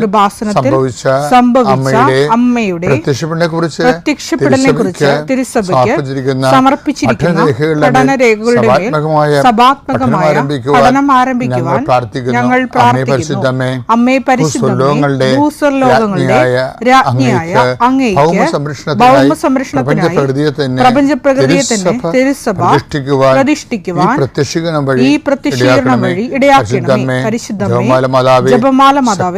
കൃപാസനത്തിൽ സംഭവിച്ച അമ്മയുടെ പ്രത്യക്ഷപ്പെടനെ കുറിച്ച് കുറിച്ച് തിരുസഭയ്ക്ക് സമർപ്പിച്ചിരിക്കുന്ന പഠനരേഖകളുടെ സഭാത്മകമായ പഠനം ആരംഭിക്കുവാൻ ഞങ്ങൾ പ്രാർത്ഥിക്കുന്നു. അമ്മേ രാജ്ഞിയായ അങ്ങേക്ക് ഭൗമ സംരക്ഷണത്തിനായി തന്നെ തിരുസഭ പ്രതിഷ്ഠിക്കുവാൻ പ്രത്യക്ഷീകരണം വഴി ഈ പ്രത്യക്ഷീകരണം വഴി ഇടയാക്കണമേ. പരിശുദ്ധമേ ജപമാല മാതാവേ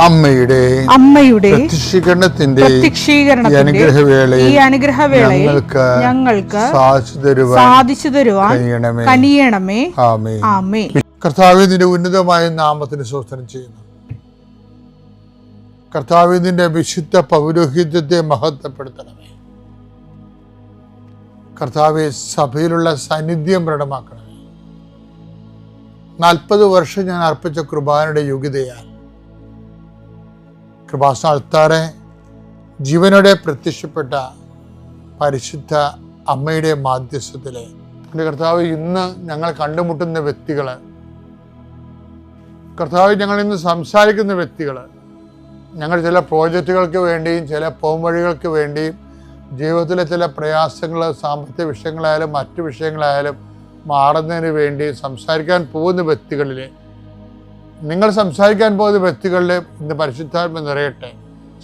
അമ്മയുടെ അമ്മയുടെ പ്രത്യക്ഷീകരണത്തിന്റെ അനുഗ്രഹവേളയിൽ ഈ അനുഗ്രഹവേളയിൽ ഞങ്ങൾക്ക് സാധിച്ചു തരുവാൻ കനിയണമേ. ആമേ ആമേ കർത്താവ് നിന്റെ ഉന്നതമായ നാമത്തിന് സ്തോത്രം ചെയ്യുന്നു. കർത്താവിന്റെ വിശുദ്ധ പൗരോഹിത്യത്തെ മഹത്വപ്പെടുത്തണമേ. കർത്താവെ സഭയിലുള്ള സാന്നിധ്യം പ്രകടമാക്കണമേ. നാൽപ്പത് വർഷം ഞാൻ അർപ്പിച്ച കുർബാനയുടെ യോഗ്യതയാൽ കൃപാസന അൾത്താറെ ജീവനോടെ പ്രത്യക്ഷപ്പെട്ട പരിശുദ്ധ അമ്മയുടെ മാധ്യസ്ഥത്തിലെ. എന്റെ കർത്താവ് ഇന്ന് ഞങ്ങൾ കണ്ടുമുട്ടുന്ന വ്യക്തികൾ കർത്താവ് ഞങ്ങൾ ഇന്ന് സംസാരിക്കുന്ന വ്യക്തികൾ ഞങ്ങൾ ചില പ്രോജക്റ്റുകൾക്ക് വേണ്ടിയും ചില പോംവഴികൾക്ക് വേണ്ടിയും ജീവിതത്തിലെ ചില പ്രയാസങ്ങൾ സാമ്പത്തിക വിഷയങ്ങളായാലും മറ്റു വിഷയങ്ങളായാലും മാറുന്നതിന് വേണ്ടി സംസാരിക്കാൻ പോകുന്ന വ്യക്തികളിലെ നിങ്ങൾ സംസാരിക്കാൻ പോകുന്ന വ്യക്തികളുടെ ഇന്ന് പരിശുദ്ധാത്മ നിറയട്ടെ.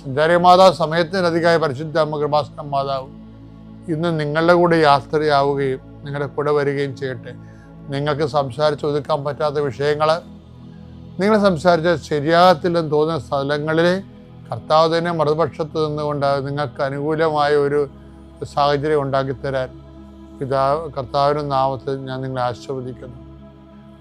സഞ്ചാരി മാതാവ് സമയത്തിനധികമായ പരിശുദ്ധാത്മ കൃപാസനം മാതാവ് ഇന്ന് നിങ്ങളുടെ കൂടെ യാത്രയാവുകയും നിങ്ങളുടെ കൂടെ വരികയും ചെയ്യട്ടെ. നിങ്ങൾക്ക് സംസാരിച്ച് ഒതുക്കാൻ പറ്റാത്ത വിഷയങ്ങൾ നിങ്ങൾ സംസാരിച്ച ശരിയാകത്തില്ലെന്ന് തോന്നുന്ന സ്ഥലങ്ങളിൽ കർത്താവ് തന്നെ മറുപക്ഷത്ത് നിന്നുകൊണ്ട് നിങ്ങൾക്ക് അനുകൂലമായ ഒരു സാഹചര്യം ഉണ്ടാക്കിത്തരാൻ പിതാവ് കർത്താവിന്റെ നാമത്തിൽ ഞാൻ നിങ്ങളെ ആശീർവദിക്കുന്നു.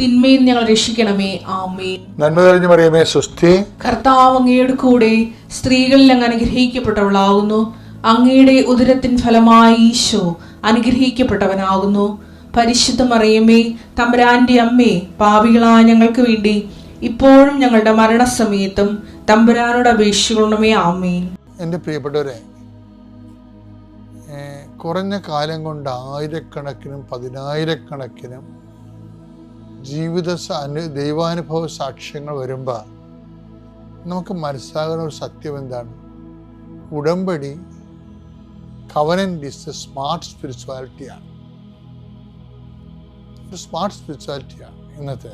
തിന്മയിൽ ഞങ്ങൾ രക്ഷിക്കണമേ. ആമേ നന്മ തെളിഞ്ഞു മറിയമേ സുസ്ഥി കർത്താവ് അങ്ങയുടെ കൂടെ സ്ത്രീകളിൽ അങ്ങ് അനുഗ്രഹിക്കപ്പെട്ടവളാകുന്നു. അങ്ങയുടെ ഉദരത്തിൻ ഫലമായി ഈശോ അനുഗ്രഹിക്കപ്പെട്ടവനാകുന്നു. പരിശുദ്ധ മറിയമ്മേ തമ്പുരാന്റെ അമ്മേ പാപികളായ ഞങ്ങൾക്ക് വേണ്ടി ഇപ്പോഴും ഞങ്ങളുടെ മരണസമയത്തും തമ്പുരാനോട് അപേക്ഷിക്കണമേ. ആമേൻ. എന്റെ പ്രിയപ്പെട്ടവരെ കുറഞ്ഞ കാലം കൊണ്ട് ആയിരക്കണക്കിനും പതിനായിരക്കണക്കിനും ജീവിത ദൈവാനുഭവ സാക്ഷ്യങ്ങൾ വരുമ്പോൾ നമുക്ക് മനസ്സിലാകുന്ന ഒരു സത്യം എന്താണ്? ഉടമ്പടി കവനന്റ് ഇസ് എ സ്മാർട്ട് സ്പിരിച്വാലിറ്റിയാണ് സ്മാർട്ട് സ്പിരിച്വാലിറ്റിയാണ് ഇന്നത്തെ.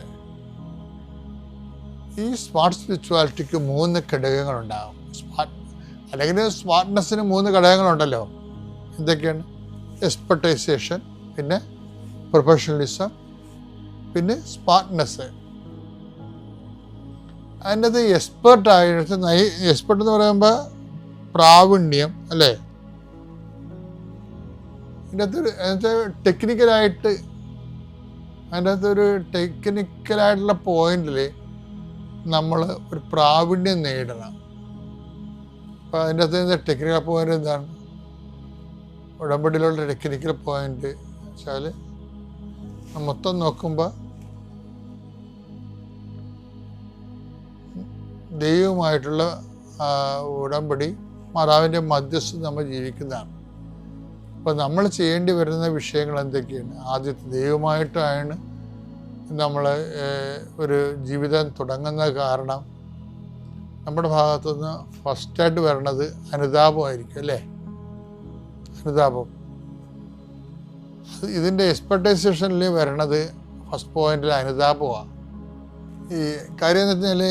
ഈ സ്മാർട്ട് സ്പിരിച്വാലിറ്റിക്ക് മൂന്ന് ഘടകങ്ങളുണ്ടാകും സ്മാർട്ട് അല്ലെങ്കിൽ സ്മാർട്ട്നെസ്സിന് മൂന്ന് ഘടകങ്ങളുണ്ടല്ലോ. എന്തൊക്കെയാണ്? എക്സ്പെർട്ടൈസേഷൻ പിന്നെ പ്രൊഫഷണലിസം പിന്നെ സ്മാർട്ട്നെസ് അതിന്റെ അത് എക്സ്പേർട്ട് നൈ എക്സ്പെർട്ട് എന്ന് പറയുമ്പോൾ പ്രാവീണ്യം അല്ലേ? അതിന്റെ അകത്തൊരു എന്നുവെച്ചാൽ ടെക്നിക്കലായിട്ട് അതിന്റെ അകത്തൊരു ടെക്നിക്കലായിട്ടുള്ള പോയിന്റിൽ നമ്മൾ ഒരു പ്രാവീണ്യം നേടണം. അപ്പോൾ അതിന്റെ അകത്ത് ടെക്നിക്കൽ പോയിന്റ് എന്താണ്? ഉടമ്പടിയിലുള്ള ടെക്നിക്കൽ പോയിന്റ് വെച്ചാൽ മൊത്തം നോക്കുമ്പോൾ ദൈവമായിട്ടുള്ള ഉടമ്പടി മാതാവിന്റെ മധ്യസ്ഥ നമ്മൾ ജീവിക്കുന്നതാണ്. അപ്പോൾ നമ്മൾ ചെയ്യേണ്ടി വരുന്ന വിഷയങ്ങൾ എന്തൊക്കെയാണ്? ആദ്യത്തെ ദൈവമായിട്ടാണ് നമ്മൾ ഒരു ജീവിതം തുടങ്ങുന്ന കാരണം നമ്മുടെ ഭാഗത്തുനിന്ന് ഫസ്റ്റായിട്ട് വരണത് അനുതാപമായിരിക്കും അല്ലേ? അനുതാപം. ഇതിന്റെ എക്സ്പെർട്ടൈസേഷനിൽ വരണത് ഫസ്റ്റ് പോയിന്റിൽ അനുതാപമാണ് ഈ കാര്യം എന്ന് വെച്ചാൽ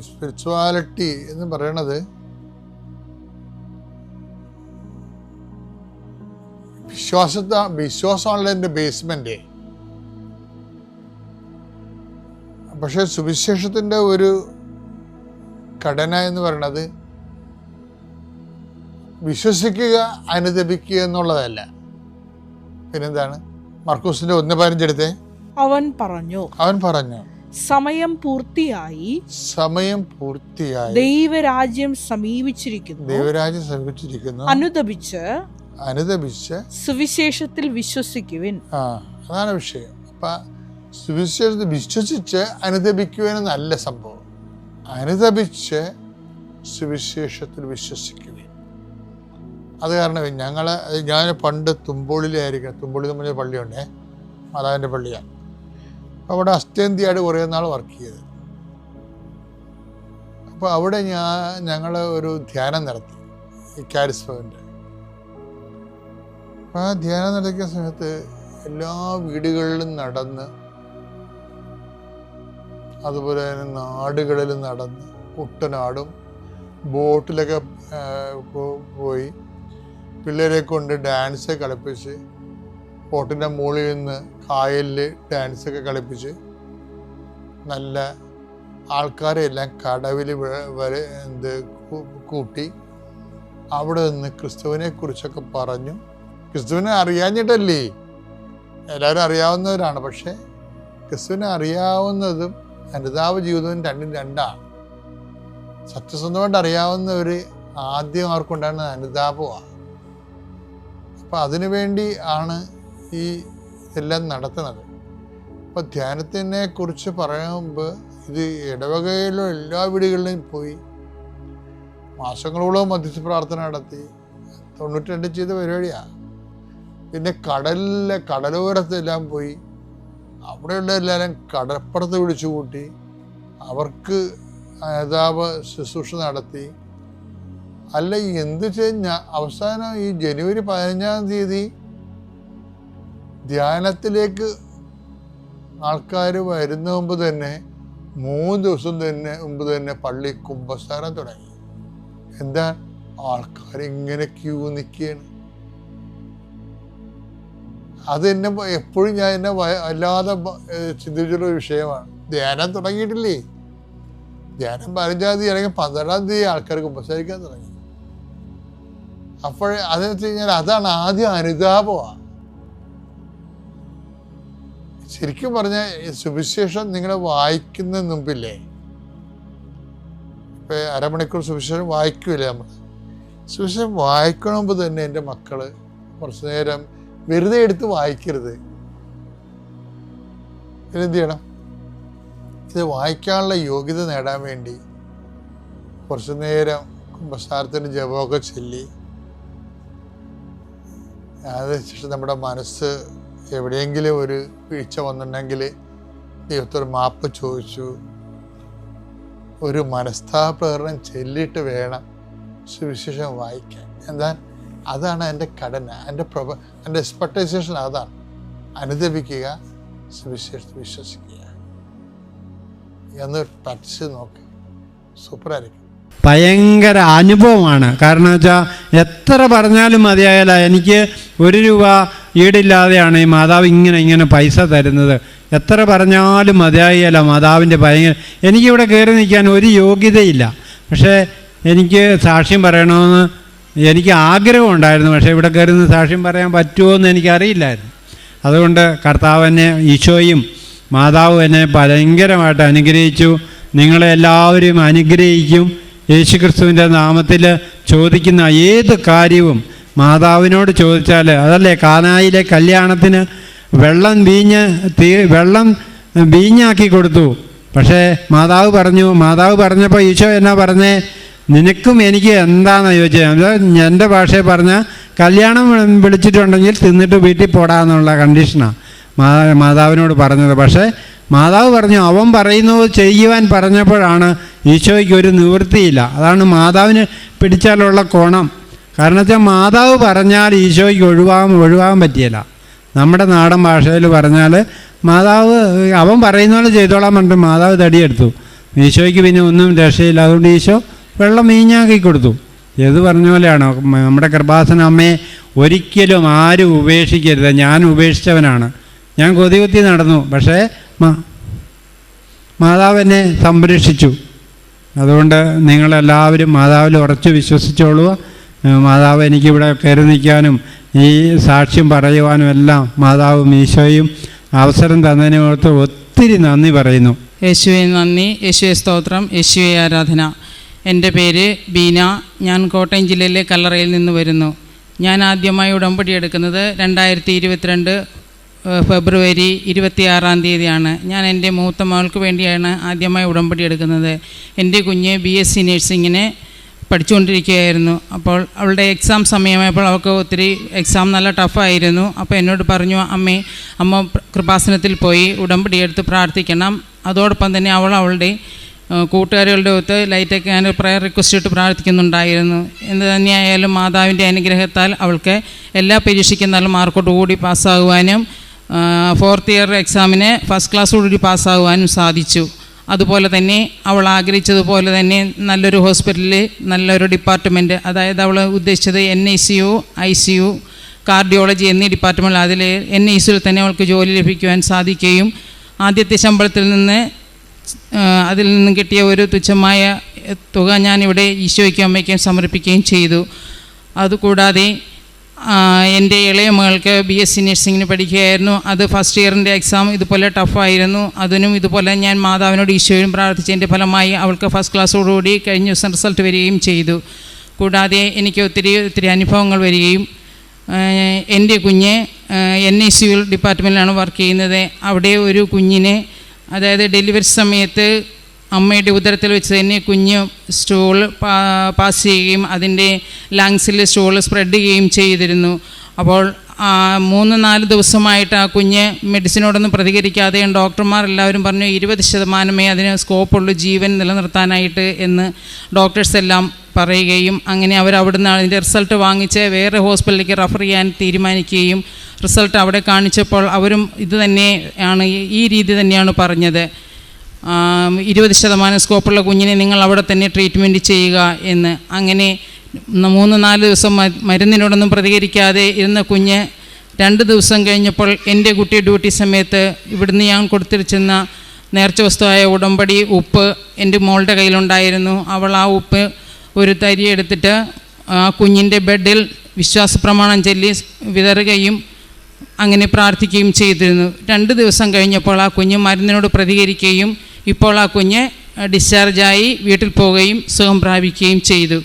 സ്പിരിച്വാലിറ്റി എന്ന് പറയണത് വിശ്വാസത്ത വിശ്വാസമാണല്ലോ എന്റെ ബേസ്മെന്റ് പക്ഷേ സുവിശേഷത്തിന്റെ ഒരു ഘടന എന്ന് പറയണത് വിശ്വസിക്കുക അനുദപിക്കുക എന്നുള്ളതല്ല. പിന്നെന്താണ്? മർക്കൂസിന്റെ ഒന്ന് പതിനഞ്ചെടുത്തേ അവൻ പറഞ്ഞു. അവൻ പറഞ്ഞു. സമയം പൂർത്തിയായി സമയം പൂർത്തിയായി ദൈവരാജ്യം സമീപിച്ചിരിക്കുന്നു. ദൈവരാജ്യം സമീപിച്ചിരിക്കുന്നു. അനുദപിച്ച് അനുദപിച്ച് സുവിശേഷത്തിൽ വിശ്വസിക്കുവിൻ. ആ അതാണ് വിഷയം. അപ്പൊ സുവിശേഷത്തിൽ വിശ്വസിച്ച് അനുദപിക്കുവാനെന്നല്ല സംഭവം. അനുദപിച്ച് സുവിശേഷത്തിൽ വിശ്വസിക്കുവിൻ. അത് കാരണം ഞങ്ങൾ ഞാൻ പണ്ട് തുമ്പോളിലായിരിക്കും തുമ്പോളി തമ്മിൽ പള്ളിയുണ്ടേ മാതാവിന്റെ പള്ളിയാണ് അവിടെ അസ്റ്റേന്ത്യയായിട്ട് കുറേ നാൾ വർക്ക് ചെയ്ത്. അപ്പോൾ അവിടെ ഞാൻ ഞങ്ങൾ ഒരു ധ്യാനം നടത്തി ഈ കാരിസ് അപ്പോൾ ആ ധ്യാനം നടത്തിയ സമയത്ത് എല്ലാ വീടുകളിലും നടന്ന് അതുപോലെ തന്നെ നാടുകളിലും നടന്ന് കുട്ടനാടും ബോട്ടിലൊക്കെ പോയി. പിള്ളേരെ കൊണ്ട് ഡാൻസ് കളിപ്പിച്ച് ബോട്ടിന്റെ മുകളിൽ നിന്ന് കായലിൽ ഡാൻസൊക്കെ കളിപ്പിച്ച് നല്ല ആൾക്കാരെ എല്ലാം കടവിൽ വരെ എന്ത് കൂട്ടി അവിടെ നിന്ന് ക്രിസ്തുവിനെ കുറിച്ചൊക്കെ പറഞ്ഞു. ക്രിസ്തുവിനെ അറിയാഞ്ഞിട്ടല്ലേ? എല്ലാവരും അറിയാവുന്നവരാണ്. പക്ഷേ ക്രിസ്തുവിനെ അറിയാവുന്നതും അനുതാപ ജീവിതവും രണ്ടും രണ്ടാണ്. സത്യസന്ധമായിട്ട് അറിയാവുന്നവർ ആദ്യം അവർക്കുണ്ടാകുന്ന അനുതാപമാണ്. അപ്പം അതിനു വേണ്ടി ആണ് ഈ ഇതെല്ലാം നടത്തുന്നത്. അപ്പോൾ ധ്യാനത്തിനെ കുറിച്ച് പറയുമ്പോൾ ഇത് ഇടവകയിലും എല്ലാ വീടുകളിലും പോയി മാസങ്ങളോളം മധ്യസ്ഥ പ്രാർത്ഥന നടത്തി. തൊണ്ണൂറ്റി ചെയ്ത പരിപാടിയാണ് പിന്നെ കടലിലെ കടലോരത്തെല്ലാം പോയി. അവിടെയുള്ള എല്ലാവരും കടപ്പുറത്ത് വിളിച്ചു കൂട്ടി. അവർക്ക് നേതാവ് ശുശ്രൂഷ നടത്തി. അല്ല എന്ത് ചെയ്ഞ്ഞ അവസാനം ഈ ജനുവരി പതിനഞ്ചാം തീയതി ധ്യാനത്തിലേക്ക് ആൾക്കാർ വരുന്ന മുമ്പ് തന്നെ മൂന്ന് ദിവസം തന്നെ മുമ്പ് തന്നെ പള്ളി കുമ്പസാരം തുടങ്ങി. എന്താ? ആൾക്കാർ ഇങ്ങനെ ക്യൂ നിൽക്കുകയാണ് അത് എന്നെ എപ്പോഴും ഞാൻ എന്നെ അല്ലാതെ ചിന്തിച്ചുള്ള വിഷയമാണ്. ധ്യാനം തുടങ്ങിയിട്ടില്ലേ? ധ്യാനം പതിനഞ്ചാം തീയതി അല്ലെങ്കിൽ പന്ത്രണ്ടാം തീയതി ആൾക്കാർ കുമ്പസാരിക്കാൻ തുടങ്ങി. അപ്പോഴേ അതെന്ന് വെച്ച് കഴിഞ്ഞാൽ അതാണ് ആദ്യം അനുതാപമാണ്. ശരിക്കും പറഞ്ഞാൽ സുവിശേഷം നിങ്ങൾ വായിക്കുന്നതിന് മുമ്പില്ലേ? ഇപ്പൊ അരമണിക്കൂർ സുവിശേഷം വായിക്കൂലേ നമ്മൾ സുവിശേഷം വായിക്കണ മുമ്പ് തന്നെ എന്റെ മക്കൾ കുറച്ചു നേരം വെറുതെ എടുത്ത് വായിക്കരുത്. എന്ത് ചെയ്യണം? ഇത് വായിക്കാനുള്ള യോഗ്യത നേടാൻ വേണ്ടി കുറച്ചു നേരം കുമ്പസാരത്തിന് ജപമൊക്കെ ചൊല്ലി അതിനുശേഷം നമ്മുടെ മനസ്സ് എവിടെയെങ്കിലും ഒരു വീഴ്ച വന്നിട്ടുണ്ടെങ്കിൽ ദൈവത്തൊരു മാപ്പ് ചോദിച്ചു. ഒരു മനസ്ഥാപ്രകരണം ചൊല്ലിയിട്ട് വേണം സുവിശേഷം വായിക്കാൻ. എന്താ അതാണ് എന്റെ കടന എന്റെ പ്രഭ എന്റെ എക്സ്പെക്ടൈസേഷൻ അതാണ്. അനുദപിക്കുക സുവിശേഷത്തിൽ വിശ്വസിക്കുക. എന്ന് പഠിച്ച് നോക്ക്. സൂപ്പറായിരിക്കും ഭയങ്കര അനുഭവമാണ്. കാരണം വെച്ചാൽ എത്ര പറഞ്ഞാലും മതിയായാല എനിക്ക് ഒരു രൂപ ഈടില്ലാതെയാണ് ഈ മാതാവ് ഇങ്ങനെ ഇങ്ങനെ പൈസ തരുന്നത്. എത്ര പറഞ്ഞാലും മതിയായല്ല മാതാവിന്റെ ഭയങ്കര എനിക്കിവിടെ കയറി നിൽക്കാൻ ഒരു യോഗ്യതയില്ല. പക്ഷേ എനിക്ക് സാക്ഷ്യം പറയണമെന്ന് എനിക്ക് ആഗ്രഹം ഉണ്ടായിരുന്നു പക്ഷേ ഇവിടെ കയറി നിന്ന് സാക്ഷ്യം പറയാൻ പറ്റുമോ എന്ന് എനിക്കറിയില്ലായിരുന്നു. അതുകൊണ്ട് കർത്താവ് എന്നെ ഈശോയും മാതാവ് എന്നെ ഭയങ്കരമായിട്ട് അനുഗ്രഹിച്ചു. നിങ്ങളെ എല്ലാവരും അനുഗ്രഹിക്കും. യേശുക്രിസ്തുവിന്റെ നാമത്തിൽ ചോദിക്കുന്ന ഏത് കാര്യവും മാതാവിനോട് ചോദിച്ചാൽ അതല്ലേ കാനായിലെ കല്യാണത്തിന് വെള്ളം വീഞ്ഞ് തീ വെള്ളം വീഞ്ഞാക്കി കൊടുത്തു. പക്ഷേ മാതാവ് പറഞ്ഞു മാതാവ് പറഞ്ഞപ്പോൾ ഈശോ എന്നാ പറഞ്ഞേ? നിനക്കും എനിക്ക് എന്താണെന്ന് ചോദിച്ചത്? എന്റെ ഭാഷയെ പറഞ്ഞാൽ കല്യാണം വിളിച്ചിട്ടുണ്ടെങ്കിൽ തിന്നിട്ട് വീട്ടിൽ പോടാന്നുള്ള കണ്ടീഷനാണ് മാ മാതാവിനോട് പറഞ്ഞത്. പക്ഷേ മാതാവ് പറഞ്ഞു അവൻ പറയുന്നത് ചെയ്യുവാൻ പറഞ്ഞപ്പോഴാണ് ഈശോയ്ക്ക് ഒരു നിവൃത്തിയില്ല. അതാണ് മാതാവിന് പിടിച്ചാലുള്ള കോണം. കാരണം വെച്ചാൽ മാതാവ് പറഞ്ഞാൽ ഈശോയ്ക്ക് ഒഴിവാകാൻ ഒഴിവാകാൻ പറ്റിയല്ല. നമ്മുടെ നാടൻ ഭാഷയിൽ പറഞ്ഞാൽ മാതാവ് അവൻ പറയുന്ന പോലെ ചെയ്തോളാൻ പറഞ്ഞിട്ട് മാതാവ് തടിയെടുത്തു. ഈശോയ്ക്ക് പിന്നെ ഒന്നും രക്ഷയില്ല. അതുകൊണ്ട് ഈശോ വെള്ളം മീഞ്ഞാക്കി കൊടുത്തു. ഏത് പറഞ്ഞ പോലെയാണ് നമ്മുടെ കൃപാസന അമ്മയെ ഒരിക്കലും ആരും ഉപേക്ഷിക്കരുത്. ഞാൻ ഉപേക്ഷിച്ചവനാണ്. ഞാൻ കൊതികുത്തി നടന്നു. പക്ഷേ മാ- മാതാവ് എന്നെ സംരക്ഷിച്ചു. അതുകൊണ്ട് നിങ്ങളെല്ലാവരും മാതാവിൽ ഉറച്ചു വിശ്വസിച്ചോളുക. മാതാവ് എനിക്കിവിടെ കയറി നിൽക്കാനും ഈ സാക്ഷ്യം പറയുവാനും എല്ലാം മാതാവും ഈശോയും അവസരം തന്നതിനെ ഓർത്ത് ഒത്തിരി നന്ദി പറയുന്നു. യേശുവെ നന്ദി. യേശുവെ സ്തോത്രം. യേശുവെ ആരാധന. എന്റെ പേര് ബീന. ഞാൻ കോട്ടയം ജില്ലയിലെ കല്ലറയിൽ നിന്ന് വരുന്നു. ഞാൻ ആദ്യമായി ഉടമ്പടി എടുക്കുന്നത് രണ്ടായിരത്തി ഇരുപത്തിരണ്ട് ഫെബ്രുവരി ഇരുപത്തിയാറാം തീയതിയാണ്. ഞാൻ എന്റെ മൂത്ത മകൾക്ക് വേണ്ടിയാണ് ആദ്യമായി ഉടമ്പടി എടുക്കുന്നത്. എന്റെ കുഞ്ഞ് ബി എസ് സി നഴ്സിങ്ങിന് പഠിച്ചുകൊണ്ടിരിക്കുകയായിരുന്നു. അപ്പോൾ അവളുടെ എക്സാം സമയമായപ്പോൾ അവൾക്ക് ഒത്തിരി എക്സാം നല്ല ടഫായിരുന്നു അപ്പോൾ എന്നോട് പറഞ്ഞു അമ്മേ അമ്മ കൃപാസനത്തിൽ പോയി ഉടമ്പടി എടുത്ത് പ്രാർത്ഥിക്കണം. അതോടൊപ്പം തന്നെ അവൾ അവളുടെ കൂട്ടുകാരികളുടെ ഒത്ത് ലൈറ്റൊക്കെ ഞാൻ പ്രയർ റിക്വസ്റ്റ് ഇട്ട് പ്രാർത്ഥിക്കുന്നുണ്ടായിരുന്നു. എന്ത് തന്നെയായാലും മാതാവിന്റെ അനുഗ്രഹത്താൽ അവൾക്ക് എല്ലാ പരീക്ഷയ്ക്കും നല്ല മാർക്കോടുകൂടി പാസ്സാകുവാനും ഫോർത്ത് ഇയർ എക്സാമിന് ഫസ്റ്റ് ക്ലാസ്സോടുകൂടി പാസ്സാകുവാനും സാധിച്ചു. അതുപോലെ തന്നെ അവൾ ആഗ്രഹിച്ചതുപോലെ തന്നെ നല്ലൊരു ഹോസ്പിറ്റലിൽ നല്ലൊരു ഡിപ്പാർട്ട്മെന്റ് അതായത് അവൾ ഉദ്ദേശിച്ചത് N I C U I C U cardiology എന്നീ ഡിപ്പാർട്ട്മെന്റിൽ അതിൽ എൻ ഐ സിയിൽ തന്നെ അവൾക്ക് ജോലി ലഭിക്കുവാൻ സാധിക്കുകയും ആദ്യത്തെ ശമ്പളത്തിൽ നിന്ന് അതിൽ നിന്ന് കിട്ടിയ ഒരു തുച്ഛമായ തുക ഞാനിവിടെ ഈശോയ്ക്കും അമ്മയ്ക്കും സമർപ്പിക്കുകയും ചെയ്തു. അതുകൂടാതെ എന്റെ ഇളയ മകൾക്ക് ബി എസ് സി നഴ്സിങ്ങിന് പഠിക്കുകയായിരുന്നു. അത് ഫസ്റ്റ് ഇയറിന്റെ എക്സാം ഇതുപോലെ ടഫായിരുന്നു അതിനും ഇതുപോലെ ഞാൻ മാതാവിനോട് ഈശോയും പ്രാർത്ഥിച്ചതിന്റെ ഫലമായി അവൾക്ക് ഫസ്റ്റ് ക്ലാസ്സോടുകൂടി കഴിഞ്ഞ ദിവസം റിസൾട്ട് വരികയും ചെയ്തു. കൂടാതെ എനിക്ക് ഒത്തിരി ഒത്തിരി അനുഭവങ്ങൾ വരികയും എന്റെ കുഞ്ഞ് എൻ ഐ സി യു ഡിപ്പാർട്ട്മെന്റിലാണ് വർക്ക് ചെയ്യുന്നത്. അവിടെ ഒരു കുഞ്ഞിനെ അതായത് ഡെലിവറി സമയത്ത് അമ്മയുടെ ഉദരത്തിൽ വെച്ച് തന്നെ കുഞ്ഞ് സ്റ്റോൾ പാസ് ചെയ്യുകയും അതിന്റെ ലങ്സിൽ സ്റ്റൂൾ സ്പ്രെഡ് ചെയ്യുകയും ചെയ്തിരുന്നു. അപ്പോൾ മൂന്ന് നാല് ദിവസമായിട്ട് ആ കുഞ്ഞ് മെഡിസിനോടൊന്നും പ്രതികരിക്കാതെ ഡോക്ടർമാർ എല്ലാവരും പറഞ്ഞു ഇരുപത് ശതമാനമേ അതിന് സ്കോപ്പുള്ളൂ ജീവൻ നിലനിർത്താനായിട്ട് എന്ന് ഡോക്ടേഴ്സ് എല്ലാം പറയുകയും അങ്ങനെ അവർ അവിടുന്ന് അതിന്റെ റിസൾട്ട് വാങ്ങിച്ച് വേറെ ഹോസ്പിറ്റലിലേക്ക് റെഫർ ചെയ്യാൻ തീരുമാനിക്കുകയും റിസൾട്ട് അവിടെ കാണിച്ചപ്പോൾ അവരും ഇത് തന്നെ ആണ് ഈ- രീതി തന്നെയാണ് പറഞ്ഞത്. ഇരുപത് ശതമാനം സ്കോപ്പുള്ള കുഞ്ഞിനെ നിങ്ങൾ അവിടെ തന്നെ ട്രീറ്റ്മെന്റ് ചെയ്യുക എന്ന്. അങ്ങനെ മൂന്ന് നാല് ദിവസം മരുന്നിനോടൊന്നും പ്രതികരിക്കാതെ ഇരുന്ന കുഞ്ഞ് രണ്ട് ദിവസം കഴിഞ്ഞപ്പോൾ എന്റെ കുട്ടി ഡ്യൂട്ടി സമയത്ത് ഇവിടുന്ന് ഞാൻ കൊടുത്തിരിച്ചെന്ന നേർച്ച വസ്തുവായ ഉടമ്പടി ഉപ്പ് എന്റെ മോളുടെ കയ്യിലുണ്ടായിരുന്നു. അവൾ ആ ഉപ്പ് ഒരു തരി എടുത്തിട്ട് ആ കുഞ്ഞിന്റെ ബെഡിൽ വിശ്വാസ പ്രമാണം ചൊല്ലി വിതറുകയും അങ്ങനെ പ്രാർത്ഥിക്കുകയും ചെയ്തിരുന്നു. രണ്ട് ദിവസം കഴിഞ്ഞപ്പോൾ ആ കുഞ്ഞ് മരുന്നിനോട് പ്രതികരിക്കുകയും ഇപ്പോൾ ആ കുഞ്ഞ് ഡിസ്ചാർജായി വീട്ടിൽ പോവുകയും സുഖം പ്രാപിക്കുകയും ചെയ്തു.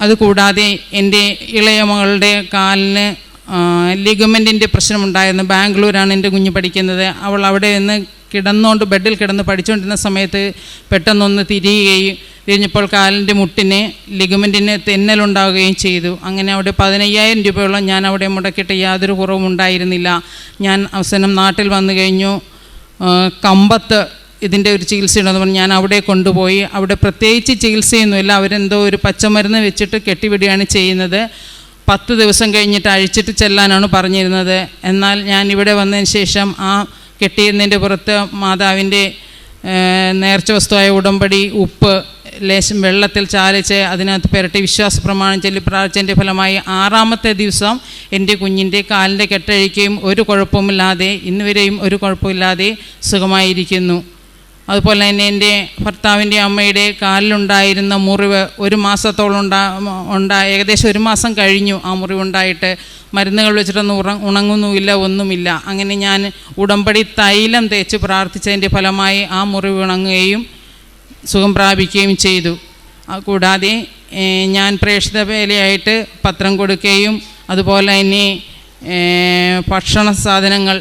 അതുകൂടാതെ എന്റെ ഇളയ മകളുടെ കാലിന് ലിഗമെന്റിന്റെ പ്രശ്നമുണ്ടായിരുന്നു ബാംഗ്ലൂരാണ് എന്റെ കുഞ്ഞ് പഠിക്കുന്നത്. അവൾ അവിടെ നിന്ന് കിടന്നുകൊണ്ട് ബെഡിൽ കിടന്ന് പഠിച്ചുകൊണ്ടിരുന്ന സമയത്ത് പെട്ടെന്നൊന്ന് തിരിയുകയും തിരിഞ്ഞപ്പോൾ കാലിന്റെ മുട്ടിന് ലിഗമെന്റിന് തെന്നലുണ്ടാവുകയും ചെയ്തു. അങ്ങനെ അവിടെ പതിനയ്യായിരം രൂപയോളം ഞാൻ അവിടെ മുടക്കിയിട്ട് യാതൊരു കുറവും ഉണ്ടായിരുന്നില്ല ഞാൻ അവസാനം നാട്ടിൽ വന്നു കഴിഞ്ഞു. കമ്പത്ത് ഇതിന്റെ ഒരു ചികിത്സയുണ്ടെന്ന് പറഞ്ഞ് ഞാൻ അവിടെ കൊണ്ടുപോയി. അവിടെ പ്രത്യേകിച്ച് ചികിത്സയൊന്നുമില്ല. അവരെന്തോ ഒരു പച്ചമരുന്ന് വെച്ചിട്ട് കെട്ടിവിടുകയാണ് ചെയ്യുന്നത്. പത്ത് ദിവസം കഴിഞ്ഞിട്ട് അഴിച്ചിട്ട് ചെല്ലാനാണ് പറഞ്ഞിരുന്നത്. എന്നാൽ ഞാൻ ഇവിടെ വന്നതിന് ശേഷം ആ കെട്ടിയിരുന്നതിന്റെ പുറത്ത് മാതാവിന്റെ നേർച്ച വസ്തുവായ ഉടമ്പടി ഉപ്പ് ലേശം വെള്ളത്തിൽ ചാലിച്ച് അതിനകത്ത് പുരട്ടി വിശ്വാസ പ്രമാണം ചൊല്ലി പ്രാർത്ഥിച്ചതിന്റെ ഫലമായി ആറാമത്തെ ദിവസം എന്റെ കുഞ്ഞിന്റെ കാലിന്റെ കെട്ടഴിക്കുകയും ഒരു കുഴപ്പമില്ലാതെ ഇന്നുവരെയും ഒരു കുഴപ്പമില്ലാതെ സുഖമായിരിക്കുന്നു. അതുപോലെ തന്നെ എന്റെ ഭർത്താവിന്റെ അമ്മയുടെ കാലിലുണ്ടായിരുന്ന മുറിവ് ഒരു മാസത്തോളം ഉണ്ടാ ഉണ്ടായ ഏകദേശം ഒരു മാസം കഴിഞ്ഞു ആ മുറിവുണ്ടായിട്ട്. മരുന്നുകൾ വെച്ചിട്ടൊന്നും ഉറ ഉണങ്ങുന്നുമില്ല ഒന്നുമില്ല. അങ്ങനെ ഞാൻ ഉടമ്പടി തൈലം തേച്ച് പ്രാർത്ഥിച്ചതിന്റെ ഫലമായി ആ മുറിവ് ഉണങ്ങുകയും സുഖം പ്രാപിക്കുകയും ചെയ്തു. കൂടാതെ ഞാൻ പ്രേക്ഷിത വേലയായിട്ട് പത്രം കൊടുക്കുകയും അതുപോലെ തന്നെ ഭക്ഷണ സാധനങ്ങൾ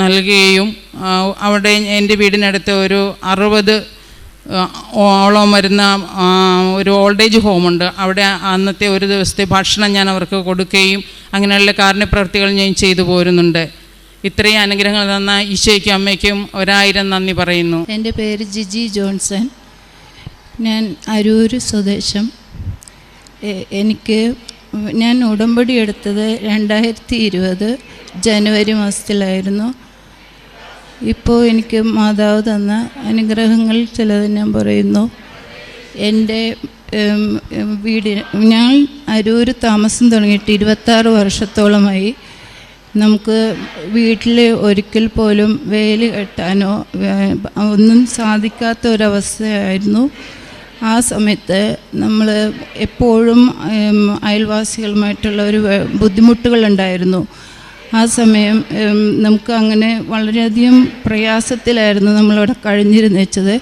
നൽകുകയും അവിടെ എന്റെ വീടിനടുത്ത് ഒരു അറുപത് ഓളം വരുന്ന ഒരു ഓൾഡ് ഏജ് ഹോമുണ്ട്. അവിടെ അന്നത്തെ ഒരു ദിവസത്തെ ഭക്ഷണം ഞാൻ അവർക്ക് കൊടുക്കുകയും അങ്ങനെയുള്ള കാരുണ്യപ്രവൃത്തികൾ ഞാൻ ചെയ്തു പോരുന്നുണ്ട്. ഇത്രയും അനുഗ്രഹങ്ങൾ തന്ന ഈശോയ്ക്കും അമ്മയ്ക്കും ഒരായിരം നന്ദി പറയുന്നു. എന്റെ പേര് ജിജി ജോൺസൺ. ഞാൻ അരൂർ സ്വദേശം. എനിക്ക് ഞാൻ ഉടമ്പടി എടുത്തത് രണ്ടായിരത്തി ഇരുപത് ജനുവരി മാസത്തിലായിരുന്നു. ഇപ്പോൾ എനിക്ക് മാതാവ് തന്ന അനുഗ്രഹങ്ങൾ ചിലത് ഞാൻ പറയുന്നു. എന്റെ വീട് ഞാൻ അരൂർ താമസം തുടങ്ങിയിട്ട് ഇരുപത്താറ് വർഷത്തോളമായി. നമുക്ക് വീട്ടിൽ ഒരിക്കൽ പോലും വേലി കെട്ടാനോ ഒന്നും സാധിക്കാത്ത ഒരവസ്ഥയായിരുന്നു. ആ സമയത്ത് നമ്മൾ എപ്പോഴും അയൽവാസികളുമായിട്ടുള്ള ഒരു ബുദ്ധിമുട്ടുകളുണ്ടായിരുന്നു. ആ സമയം നമുക്ക് അങ്ങനെ വളരെയധികം പ്രയാസത്തിലായിരുന്നു നമ്മളവിടെ കഴിഞ്ഞിരുന്നു വെച്ചത്.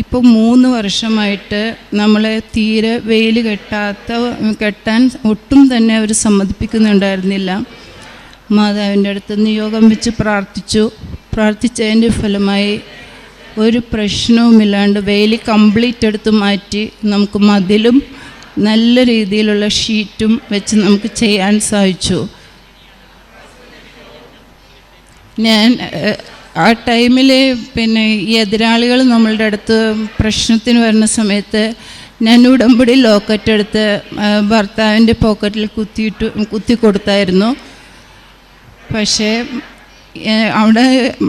ഇപ്പോൾ മൂന്ന് വർഷമായിട്ട് നമ്മളെ തീരെ വെയിൽ കെട്ടാത്ത കെട്ടാൻ ഒട്ടും തന്നെ അവർ സമ്മതിപ്പിക്കുന്നുണ്ടായിരുന്നില്ല. മാതാവിന്റെ അടുത്ത് നിയോഗം വെച്ച് പ്രാർത്ഥിച്ചു. പ്രാർത്ഥിച്ചതിന്റെ ഫലമായി ഒരു പ്രശ്നവുമില്ലാണ്ട് വെയിൽ കംപ്ലീറ്റ് എടുത്ത് മാറ്റി നമുക്ക് മതിലും നല്ല രീതിയിലുള്ള ഷീറ്റും വെച്ച് നമുക്ക് ചെയ്യാൻ സാധിച്ചു. ഞാൻ ആ ടൈമിൽ പിന്നെ ഈ എതിരാളികൾ നമ്മളുടെ അടുത്ത് പ്രശ്നത്തിന് വരുന്ന സമയത്ത് ഞാൻ ഉടമ്പടി ലോക്കറ്റ് എടുത്ത് ഭർത്താവിന്റെ പോക്കറ്റിൽ കുത്തിയിട്ട് കുത്തി കൊടുത്തായിരുന്നു. പക്ഷേ അവിടെ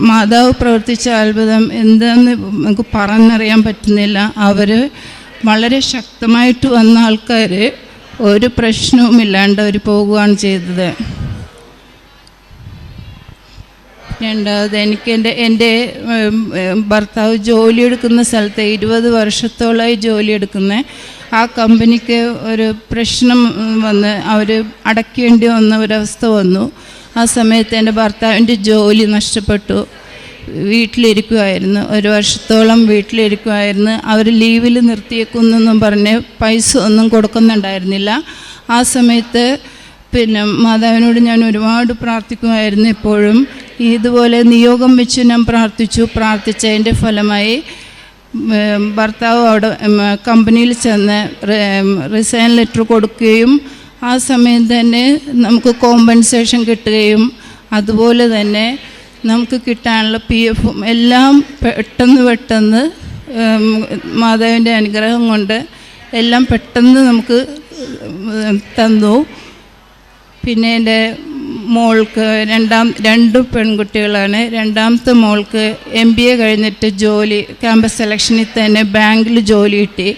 മാതാവ് പ്രവർത്തിച്ച അത്ഭുതം എന്താന്ന് നമുക്ക് പറഞ്ഞറിയാൻ പറ്റുന്നില്ല. അവർ വളരെ ശക്തമായിട്ട് വന്ന ആൾക്കാർ ഒരു പ്രശ്നവുമില്ലാണ്ട് അവർ പോകുകയാണ് ചെയ്തത്. രണ്ടാമത് എനിക്ക് എന്റെ എന്റെ ഭർത്താവ് ജോലി ജോലിയെടുക്കുന്ന സ്ഥലത്ത് ഇരുപത് വർഷത്തോളമായി ജോലിയെടുക്കുന്നത് ആ കമ്പനിക്ക് ഒരു പ്രശ്നം വന്ന് അവർ അടയ്ക്കേണ്ടി വന്ന ഒരവസ്ഥ വന്നു. ആ സമയത്ത് എന്റെ ഭർത്താവിന്റെ ജോലി നഷ്ടപ്പെട്ടു. വീട്ടിലിരിക്കുമായിരുന്നു ഒരു വർഷത്തോളം വീട്ടിലിരിക്കുമായിരുന്നു അവർ ലീവിൽ നിർത്തിയേക്കുന്നെന്നും പറഞ്ഞ് പൈസ ഒന്നും കൊടുക്കുന്നുണ്ടായിരുന്നില്ല. ആ സമയത്ത് പിന്നെ മാതാവിനോട് ഞാൻ ഒരുപാട് പ്രാർത്ഥിക്കുമായിരുന്നു എപ്പോഴും ഇതുപോലെ നിയോഗം വെച്ച് ഞാൻ പ്രാർത്ഥിച്ചു. പ്രാർത്ഥിച്ചതിന്റെ ഫലമായി ഭർത്താവ് അവിടെ കമ്പനിയിൽ ചെന്ന് റിസൈൻ ലെറ്റർ കൊടുക്കുകയും ആ സമയം തന്നെ നമുക്ക് കോമ്പൻസേഷൻ കിട്ടുകയും അതുപോലെ തന്നെ നമുക്ക് കിട്ടാനുള്ള പി എഫും എല്ലാം പെട്ടെന്ന് പെട്ടെന്ന് മാതാവിന്റെ അനുഗ്രഹം കൊണ്ട് എല്ലാം പെട്ടെന്ന് നമുക്ക് തന്നു. പിന്നെ എന്റെ മോൾക്ക് രണ്ടാം രണ്ട് പെൺകുട്ടികളാണ്. രണ്ടാമത്തെ മോൾക്ക് എം ബി എ കഴിഞ്ഞിട്ട് ജോലി ക്യാമ്പസ് സെലക്ഷനിൽ തന്നെ ബാങ്കിൽ ജോലി കിട്ടി.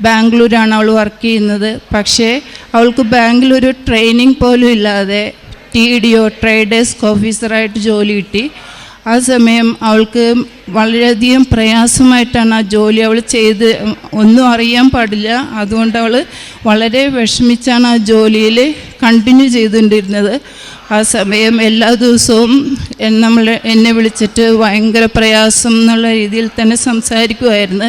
ബാംഗ്ലൂരാണ് അവൾ വർക്ക് ചെയ്യുന്നത്. പക്ഷേ അവൾക്ക് ഒരു ട്രെയിനിങ് പോലും ഇല്ലാതെ ടി ഡി ഒ ട്രേഡേഴ്സ് ഓഫീസറായിട്ട് ജോലി കിട്ടി. ആ സമയം അവൾക്ക് വളരെയധികം പ്രയാസമായിട്ടാണ് ആ ജോലി അവൾ ചെയ്ത്. ഒന്നും അറിയാൻ പാടില്ല. അതുകൊണ്ട് അവൾ വളരെ വിഷമിച്ചാണ് ആ ജോലിയിൽ കണ്ടിന്യൂ ചെയ്തുകൊണ്ടിരുന്നത്. ആ സമയം എല്ലാ ദിവസവും നമ്മൾ എന്നെ വിളിച്ചിട്ട് ഭയങ്കര പ്രയാസം എന്നുള്ള രീതിയിൽ തന്നെ സംസാരിക്കുമായിരുന്നു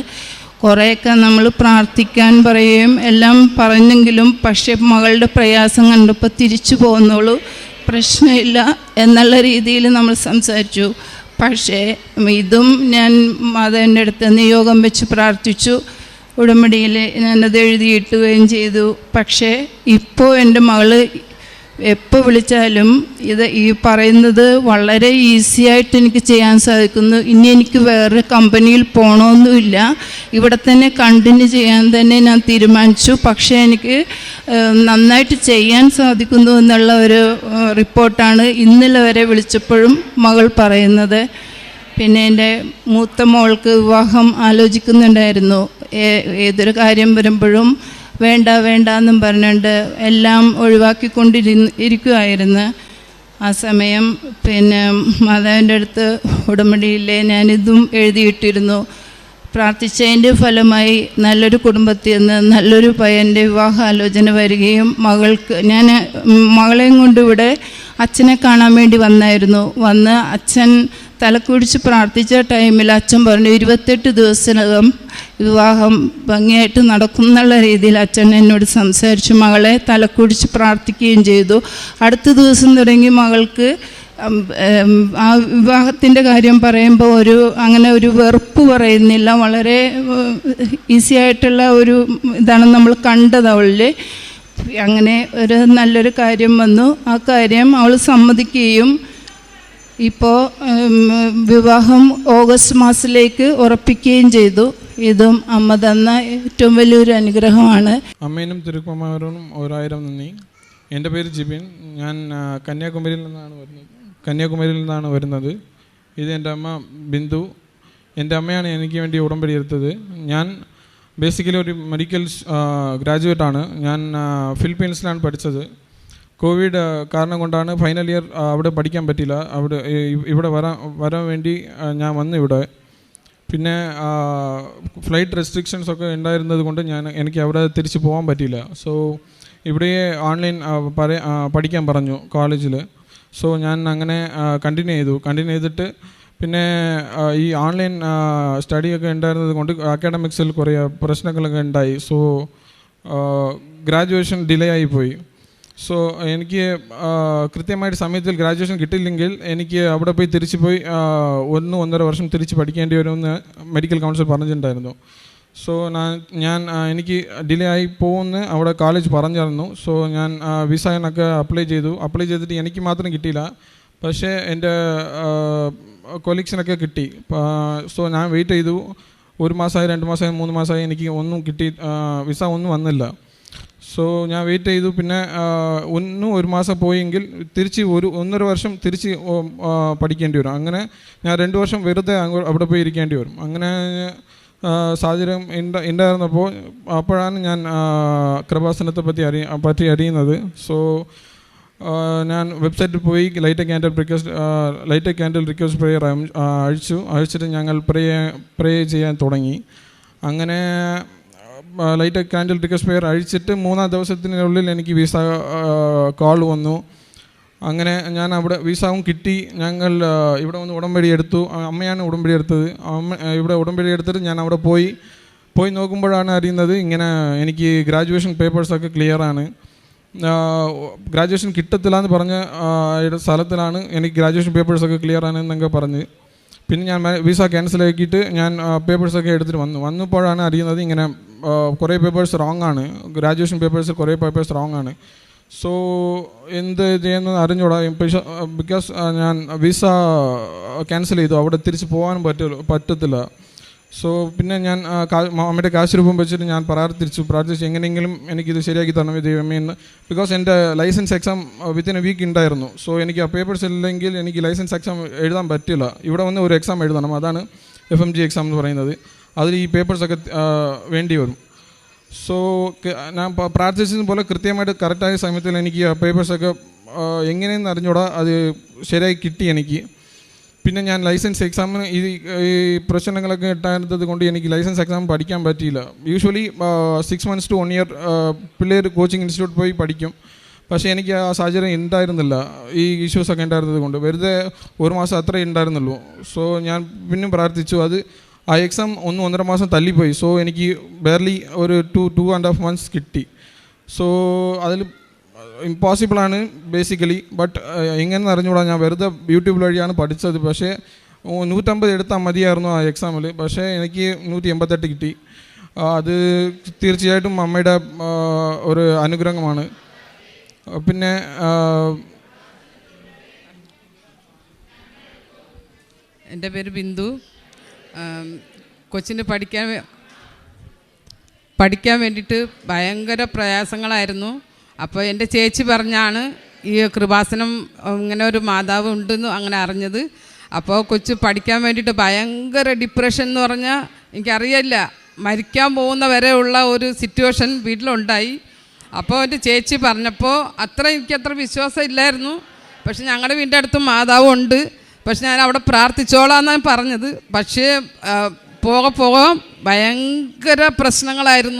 കുറേയൊക്കെ നമ്മൾ പ്രാർത്ഥിക്കാൻ പറയുകയും എല്ലാം പറഞ്ഞെങ്കിലും പക്ഷേ മകളുടെ പ്രയാസം കണ്ടപ്പോൾ തിരിച്ചു പോകുന്നുള്ളൂ. പ്രശ്നമില്ല എന്നുള്ള രീതിയിൽ നമ്മൾ സംസാരിച്ചു. പക്ഷേ ഇതും ഞാൻ മാതാവിന്റെ അടുത്ത് നിയോഗം വെച്ച് പ്രാർത്ഥിച്ചു. ഉടമ്പടിയിൽ ഞാനത് എഴുതിയിട്ടുകയും ചെയ്തു. പക്ഷേ ഇപ്പോൾ എന്റെ മകൾ എപ്പോൾ വിളിച്ചാലും ഇത് ഈ പറയുന്നത് വളരെ ഈസി ആയിട്ട് എനിക്ക് ചെയ്യാൻ സാധിക്കുന്നു. ഇനി എനിക്ക് വേറെ കമ്പനിയിൽ പോകണമെന്നുമില്ല ഇവിടെ തന്നെ കണ്ടിന്യൂ ചെയ്യാൻ തന്നെ ഞാൻ തീരുമാനിച്ചു. പക്ഷേ എനിക്ക് നന്നായിട്ട് ചെയ്യാൻ സാധിക്കുന്നു എന്നുള്ള ഒരു റിപ്പോർട്ടാണ് ഇന്നലെ വരെ വിളിച്ചപ്പോഴും മകൾ പറയുന്നത്. പിന്നെ എന്റെ മൂത്ത മോൾക്ക് വിവാഹം ആലോചിക്കുന്നുണ്ടായിരുന്നു. ഏതൊരു കാര്യം വരുമ്പോഴും വേണ്ട വേണ്ട എന്നും പറഞ്ഞുകൊണ്ട് എല്ലാം ഒഴിവാക്കിക്കൊണ്ടിരി ഇരിക്കുമായിരുന്നു ആ സമയം പിന്നെ മാതാവിന്റെ അടുത്ത് ഉടമ്പടിയിലെ ഞാനിതും എഴുതിയിട്ടിരുന്നു. പ്രാർത്ഥിച്ചതിന്റെ ഫലമായി നല്ലൊരു കുടുംബത്തിൽ നിന്ന് നല്ലൊരു പയ്യന്റെ വിവാഹാലോചന വരികയും മകൾക്ക് ഞാൻ മകളെയും കൊണ്ട് ഇവിടെ അച്ഛനെ കാണാൻ വേണ്ടി വന്നായിരുന്നു. വന്ന് അച്ഛൻ തലക്കുടിച്ച് പ്രാർത്ഥിച്ച ടൈമിൽ അച്ഛൻ പറഞ്ഞു ഇരുപത്തെട്ട് ദിവസത്തിനകം വിവാഹം ഭംഗിയായിട്ട് നടക്കും എന്നുള്ള രീതിയിൽ അച്ഛൻ എന്നോട് സംസാരിച്ചു. മകളെ തലക്കുടിച്ച് പ്രാർത്ഥിക്കുകയും ചെയ്തു. അടുത്ത ദിവസം തുടങ്ങി മകൾക്ക് ആ വിവാഹത്തിന്റെ കാര്യം പറയുമ്പോൾ ഒരു അങ്ങനെ ഒരു വെറുപ്പ് പറയുന്നില്ല. വളരെ ഈസി ആയിട്ടുള്ള ഒരു ഇതാണ് നമ്മൾ കണ്ടത് അവളിൽ. അങ്ങനെ ഒരു നല്ലൊരു കാര്യം വന്നു. ആ കാര്യം അവൾ സമ്മതിക്കുകയും ഇപ്പോൾ വിവാഹം ഓഗസ്റ്റ് മാസത്തിലേക്ക് ഉറപ്പിക്കുകയും ചെയ്തു. ഇതും അമ്മ തന്ന ഏറ്റവും വലിയൊരു അനുഗ്രഹമാണ്. അമ്മേനും തിരുക്കുമാരനും ഒരായിരം നന്ദി. എന്റെ പേര് ജിബിൻ. ഞാൻ കന്യാകുമാരിയിൽ നിന്നാണ് വരുന്നത്. കന്യാകുമാരിയിൽ നിന്നാണ് വരുന്നത്. ഇത് എന്റെ അമ്മ ബിന്ദു. എന്റെ അമ്മയാണ് എനിക്ക് വേണ്ടി ഉടമ്പടി എടുത്തത്. ഞാൻ ബേസിക്കലി ഒരു മെഡിക്കൽ ഗ്രാജുവേറ്റ് ആണ്. ഞാൻ ഫിലിപ്പീൻസിലാണ് പഠിച്ചത്. കോവിഡ് കാരണം കൊണ്ടാണ് ഫൈനൽ ഇയർ അവിടെ പഠിക്കാൻ പറ്റില്ല അവിടെ ഇവിടെ വരാൻ വരാൻ വേണ്ടി ഞാൻ വന്നു ഇവിടെ. പിന്നെ ഫ്ലൈറ്റ് റെസ്ട്രിക്ഷൻസ് ഒക്കെ ഉണ്ടായിരുന്നത് കൊണ്ട് ഞാൻ എനിക്ക് അവിടെ തിരിച്ച് പോകാൻ പറ്റിയില്ല. സോ ഇവിടെ ഓൺലൈൻ പഠിക്കാൻ പറഞ്ഞു കോളേജിൽ സോ ഞാൻ അങ്ങനെ കണ്ടിന്യൂ ചെയ്തു. കണ്ടിന്യൂ ചെയ്തിട്ട് പിന്നെ ഈ ഓൺലൈൻ സ്റ്റഡിയൊക്കെ ഉണ്ടായിരുന്നത് കൊണ്ട് അക്കാഡമിക്സിൽ കുറേ പ്രശ്നങ്ങളൊക്കെ ഉണ്ടായി. സോ ഗ്രാജുവേഷൻ ഡിലേ ആയിപ്പോയി സോ എനിക്ക് കൃത്യമായിട്ട് സമയത്തിൽ ഗ്രാജുവേഷൻ കിട്ടിയില്ലെങ്കിൽ എനിക്ക് അവിടെ പോയി തിരിച്ചു പോയി ഒന്ന് ഒന്നര വർഷം തിരിച്ച് പഠിക്കേണ്ടി വരുമെന്ന് മെഡിക്കൽ കൗൺസിൽ പറഞ്ഞിട്ടുണ്ടായിരുന്നു. സോ ഞാൻ എനിക്ക് ഡിലേ ആയി പോകുമെന്ന് അവിടെ കോളേജ് പറഞ്ഞിരുന്നു. സോ ഞാൻ വിസനൊക്കെ അപ്ലൈ ചെയ്തു. അപ്ലൈ ചെയ്തിട്ട് എനിക്ക് മാത്രം കിട്ടിയില്ല. പക്ഷേ എന്റെ കൊലീഗ്സിനൊക്കെ കിട്ടി. സോ ഞാൻ വെയിറ്റ് ചെയ്തു. ഒരു മാസമായി രണ്ട് മാസമായി മൂന്ന് മാസമായി എനിക്ക് ഒന്നും കിട്ടി വിസ ഒന്നും വന്നില്ല. സോ ഞാൻ വെയിറ്റ് ചെയ്തു. പിന്നെ ഒന്നും ഒരു മാസം പോയെങ്കിൽ തിരിച്ച് ഒരു ഒന്നര വർഷം തിരിച്ച് പഠിക്കേണ്ടി വരും. അങ്ങനെ ഞാൻ രണ്ട് വർഷം വെറുതെ അവിടെ പോയി ഇരിക്കേണ്ടി വരും. അങ്ങനെ സാഹചര്യം ഉണ്ട ഉണ്ടായിരുന്നപ്പോൾ അപ്പോഴാണ് ഞാൻ കൃപാസനത്തെ പറ്റി അറിയ പറ്റി അറിയുന്നത്. സോ ഞാൻ വെബ്സൈറ്റിൽ പോയി light candle request light candle request prayer അഴിച്ചു അഴിച്ചിട്ട് ഞങ്ങൾ പ്രേ പ്രേ ചെയ്യാൻ തുടങ്ങി. അങ്ങനെ ലൈറ്റ് കാൻഡിൽ റിക്വസ്റ്റ് സ്പെയർ അഴിച്ചിട്ട് മൂന്നാം ദിവസത്തിനുള്ളിൽ എനിക്ക് വിസ കോൾ വന്നു. അങ്ങനെ ഞാൻ അവിടെ വിസാവും കിട്ടി. ഞങ്ങൾ ഇവിടെ വന്ന് ഉടമ്പടി എടുത്തു. അമ്മയാണ് ഉടമ്പടി എടുത്തത്. അമ്മ ഇവിടെ ഉടമ്പടി എടുത്തിട്ട് ഞാൻ അവിടെ പോയി. പോയി നോക്കുമ്പോഴാണ് അറിയുന്നത് ഇങ്ങനെ എനിക്ക് ഗ്രാജുവേഷൻ പേപ്പേഴ്സൊക്കെ ക്ലിയറാണ് ഗ്രാജുവേഷൻ കിട്ടത്തില്ല എന്ന് പറഞ്ഞ സ്ഥലത്തിലാണ് എനിക്ക് ഗ്രാജുവേഷൻ പേപ്പേഴ്സൊക്കെ ക്ലിയർ ആണെന്നൊക്കെ പറഞ്ഞ്. പിന്നെ ഞാൻ വിസ ക്യാൻസൽ ആക്കിയിട്ട് ഞാൻ പേപ്പേഴ്സൊക്കെ എടുത്തിട്ട് വന്നു. വന്നപ്പോഴാണ് അറിയുന്നത് ഇങ്ങനെ കുറേ പേപ്പേഴ്സ് റോങ് ആണ്. ഗ്രാജുവേഷൻ പേപ്പേഴ്സ് കുറേ പേപ്പേഴ്സ് റോങ് ആണ്. സോ എന്ത് ചെയ്യുന്നത് അറിഞ്ഞൂടാ. ബിക്കോസ് ഞാൻ വിസ ക്യാൻസൽ ചെയ്തു. അവിടെ തിരിച്ച് പോകാനും പറ്റില്ല പറ്റത്തില്ല. സോ പിന്നെ ഞാൻ അമ്മയുടെ കാശ് രൂപം വെച്ചിട്ട് ഞാൻ പ്രാർത്ഥിച്ചു പ്രാർത്ഥിച്ചു. എങ്ങനെയെങ്കിലും എനിക്കിത് ശരിയാക്കി തരണം. ദൈവമേ എന്ന് ബിക്കോസ് എന്റെ licence exam within a week ഉണ്ടായിരുന്നു. സോ എനിക്ക് ആ പേപ്പേഴ്സ് ഇല്ലെങ്കിൽ എനിക്ക് ലൈസൻസ് എക്സാം എഴുതാൻ പറ്റില്ല. ഇവിടെ വന്ന് ഒരു എക്സാം എഴുതണം. അതാണ് എഫ് എം ജി എക്സാം എന്ന് പറയുന്നത്. അതിൽ ഈ പേപ്പേഴ്സൊക്കെ വേണ്ടി വരും. സോ ഞാൻ പ്രാർത്ഥിച്ചത് പോലെ കൃത്യമായിട്ട് കറക്റ്റായ സമയത്തിൽ എനിക്ക് ആ പേപ്പേഴ്സൊക്കെ എങ്ങനെയെന്ന് അറിഞ്ഞൂടാ അത് ശരിയായി കിട്ടി എനിക്ക്. പിന്നെ ഞാൻ ലൈസൻസ് എക്സാമിന് ഈ ഈ പ്രശ്നങ്ങളൊക്കെ ഇട്ടായിരുന്നത് കൊണ്ട് എനിക്ക് ലൈസൻസ് എക്സാം പഠിക്കാൻ പറ്റിയില്ല. Usually six months to one year പിള്ളേർ കോച്ചിങ് ഇൻസ്റ്റിറ്റ്യൂട്ട് പോയി പഠിക്കും. പക്ഷേ എനിക്ക് ആ സാഹചര്യം ഉണ്ടായിരുന്നില്ല. ഈ ഇഷ്യൂസൊക്കെ ഉണ്ടായിരുന്നത് കൊണ്ട്. വെറുതെ ഒരു മാസം അത്രേ ഉണ്ടായിരുന്നുള്ളൂ. സോ ഞാൻ പിന്നെയും പ്രാർത്ഥിച്ചു. അത് ആ എക്സാം ഒന്ന് ഒന്നര മാസം തല്ലിപ്പോയി സോ എനിക്ക് ബെയർലി ഒരു two two and half months കിട്ടി. സോ അതിൽ ഇമ്പോസിബിളാണ് ബേസിക്കലി ബട്ട് എങ്ങനെ അറിഞ്ഞുകൂടാ? ഞാൻ വെറുതെ യൂട്യൂബ് വഴിയാണ് പഠിച്ചത്. പക്ഷേ നൂറ്റമ്പത് എടുത്താൽ മതിയായിരുന്നു ആ എക്സാമിൽ പക്ഷേ എനിക്ക് നൂറ്റി എൺപത്തെട്ട് കിട്ടി അത് തീർച്ചയായിട്ടും അമ്മയുടെ ഒരു അനുഗ്രഹമാണ്. പിന്നെ എന്റെ പേര് ബിന്ദു. കൊച്ചിന് പഠിക്കാൻ പഠിക്കാൻ വേണ്ടിയിട്ട് ഭയങ്കര പ്രയാസങ്ങളായിരുന്നു. അപ്പോൾ എന്റെ ചേച്ചി പറഞ്ഞാണ് ഈ കൃപാസനം ഇങ്ങനെ ഒരു മാതാവ് ഉണ്ടെന്ന് അങ്ങനെ അറിഞ്ഞത്. അപ്പോൾ കൊച്ച് പഠിക്കാൻ വേണ്ടിയിട്ട് ഭയങ്കര ഡിപ്രഷൻ എന്ന് പറഞ്ഞാൽ എനിക്കറിയില്ല. മരിക്കാൻ പോകുന്ന ഉള്ള ഒരു സിറ്റുവേഷൻ വീട്ടിലുണ്ടായി. അപ്പോൾ എന്റെ ചേച്ചി പറഞ്ഞപ്പോൾ അത്ര എനിക്കത്ര വിശ്വാസം ഇല്ലായിരുന്നു. പക്ഷെ ഞങ്ങളുടെ വീടിന്റെ അടുത്ത് മാതാവ് ഉണ്ട് പക്ഷെ ഞാൻ അവിടെ പ്രാർത്ഥിച്ചോളാം എന്നാണ് പറഞ്ഞത്. പക്ഷേ പോക പോകെ ഭയങ്കര പ്രശ്നങ്ങളായിരുന്നു.